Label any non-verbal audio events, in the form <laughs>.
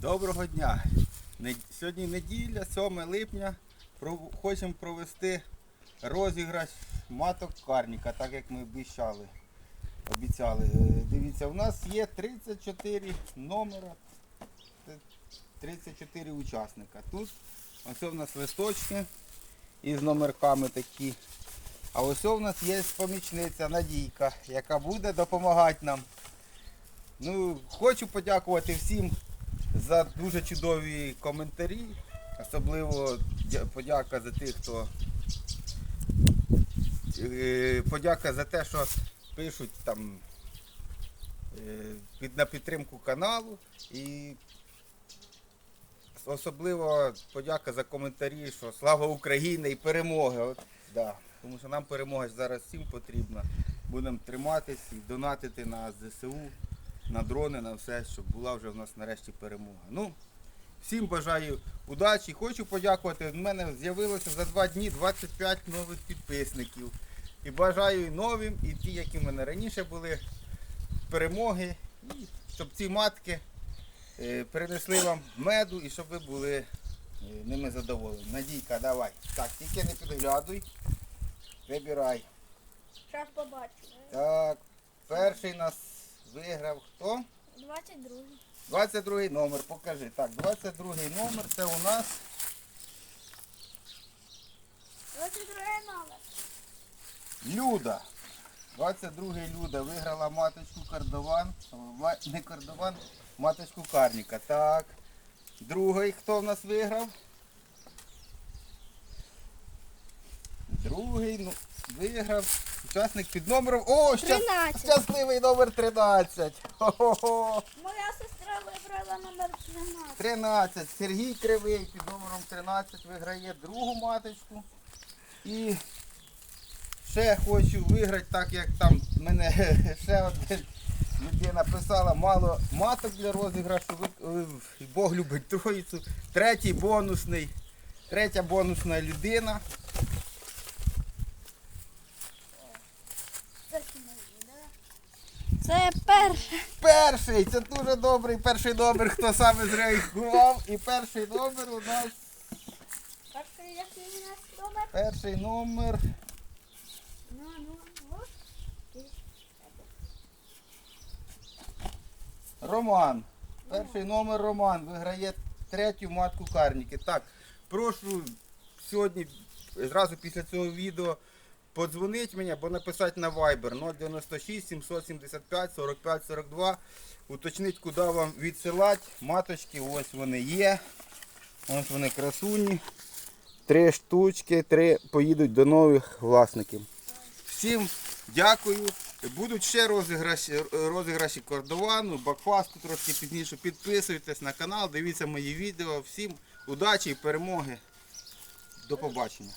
Доброго дня! Сьогодні неділя, 7 липня. Хочемо провести розіграш маток карніка, так як ми обіцяли. обіцяли. Е, Дивіться, у нас є 34 номера, 34 учасника. Тут ось у нас листочки із номерками такі. А ось у нас є помічниця Надійка, яка буде допомагати нам. Ну, хочу подякувати всім за дуже чудові коментарі. Особливо подяка за тих, хто е, подяка за те, що пишуть там е, на підтримку каналу. І особливо подяка за коментарі, що слава Україні і перемоги. От, да. Тому що нам перемога зараз всім потрібна. Будемо триматись і донатити на ЗСУ на дрони, на все, щоб була вже в нас нарешті перемога. Ну, всім бажаю удачі. Хочу подякувати. У мене з'явилося за два дні 25 нових підписників. І бажаю і новим, і ті, які в мене раніше були, перемоги. І щоб ці матки е, принесли вам меду і щоб ви були е, ними задоволені. Надійка, давай. Так, тільки не підглядуй. Вибирай. Зараз побачу. Так, перший нас виграв хто? 22. 22 номер, покажи. Так, 22 номер це у нас 22 номер. Люда. 22 Люда виграла маточку кардован. Не кардован, маточку карніка. Так. Другий хто в нас виграв? Другий ну, виграв. Учасник під номером. О, щас- 13. щасливий номер 13. Хо-хо-хо. Моя сестра вибрала номер 13. 13. Сергій Кривий під номером 13 виграє другу маточку. І ще хочу виграти, так як там мене <laughs> ще один людина писала, мало маток для розіграшу. Бог любить троїцю. Третій бонусний. Третя бонусна людина. Це мої, да? Це перше. Перший, це дуже добрий перший номер, хто саме зреагував. І перший номер у нас Перший який у нас номер? перший номер. Ну, ну. Роман. Перший номер Роман виграє третю матку карніки. Так, прошу сьогодні, зразу після цього відео, подзвонить мені або написати на Viber 096 775 45 42. Уточніть, куди вам відсилати. Маточки, ось вони є. Ось вони красуні. Три штучки, три поїдуть до нових власників. Всім дякую. Будуть ще розіграші, розіграші кордовану, бакфасту трошки пізніше. Підписуйтесь на канал, дивіться мої відео. Всім удачі і перемоги. До побачення.